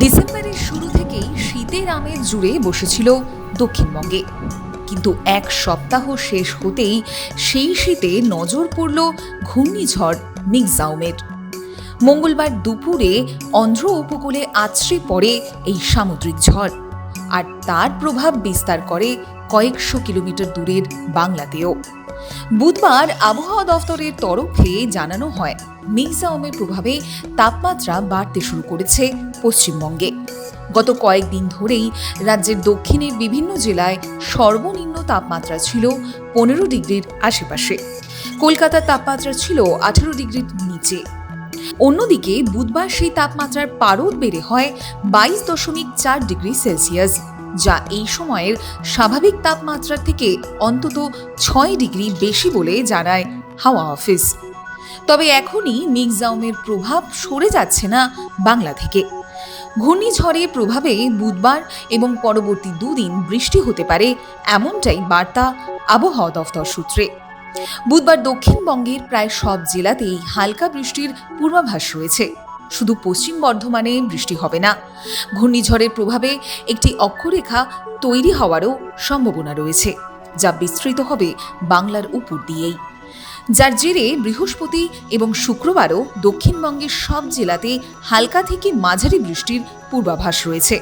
ডিসেম্বরের শুরু থেকেই শীতের আমেজ জুড়ে বসেছিল দক্ষিণবঙ্গে। কিন্তু এক সপ্তাহ শেষ হতেই সেই শীতে নজর পড়ল ঘূর্ণিঝড় মিগজাউমের মঙ্গলবার দুপুরে অন্ধ্র উপকূলে আছড়ে পড়ে এই সামুদ্রিক ঝড়, আর তার প্রভাব বিস্তার করে কয়েকশো কিলোমিটার দূরের বাংলাতেও। বুধবার আবহাওয়া দফতরের তরফে জানানো হয় মিগজাউমের প্রভাবে তাপমাত্রা বাড়তে শুরু করেছে পশ্চিমবঙ্গে। গত কয়েকদিন ধরেই রাজ্যের দক্ষিণের বিভিন্ন জেলায় সর্বনিম্ন তাপমাত্রা ছিল পনেরো ডিগ্রির আশেপাশে। কলকাতার তাপমাত্রা ছিল আঠেরো ডিগ্রির নিচে। অন্যদিকে বুধবার সেই তাপমাত্রার পারদ বেড়ে হয় বাইশ দশমিক চার ডিগ্রি সেলসিয়াস। যা এই সময়ের স্বাভাবিক তাপমাত্রার থেকে অন্তত ছয় ডিগ্রি বেশি বলে জানায় হাওয়া অফিস। তবে এখনই মিগজাউমের প্রভাব সরে যাচ্ছে না বাংলা থেকে। ঘূর্ণিঝড়ের প্রভাবে বুধবার এবং পরবর্তী দুদিন বৃষ্টি হতে পারে এমনটাই বার্তা আবহাওয়া দফতর সূত্রে। বুধবার দক্ষিণবঙ্গের প্রায় সব জেলাতেই হালকা বৃষ্টির পূর্বাভাস রয়েছে। শুধু পশ্চিম বর্ধমানে বৃষ্টি হবে না। ঘূর্ণিঝড়ের প্রভাবে একটি অক্ষরেখা তৈরি হওয়ারও সম্ভাবনা রয়েছে, যা বিস্তৃত হবে বাংলার উপর দিয়েই। যার জেরে বৃহস্পতি এবং শুক্রবারও দক্ষিণবঙ্গের সব জেলাতে হালকা থেকে মাঝারি বৃষ্টির পূর্বাভাস রয়েছে।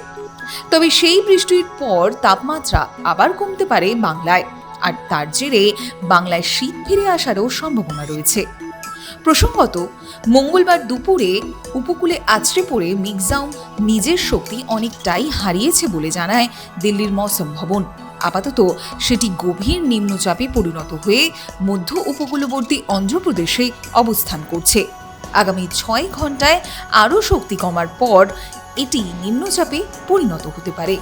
তবে সেই বৃষ্টির পর তাপমাত্রা আবার কমতে পারে বাংলায়, আর তার জেরে বাংলায় শীত ফিরে আসারও সম্ভাবনা রয়েছে। প্রসঙ্গত, মঙ্গলবার দুপুরে উপকূলে আছড়ে পড়ে মিগজাউম নিজের শক্তি অনেকটাই হারিয়েছে বলে জানায় দিল্লির মৌসম ভবন। আপাতত সেটি গভীর নিম্নচাপে পরিণত হয়ে মধ্য উপকূলবর্তী অন্ধ্রপ্রদেশে অবস্থান করছে। আগামী ছয় ঘন্টায় আরও শক্তি কমার পর এটি নিম্নচাপে পরিণত হতে পারে।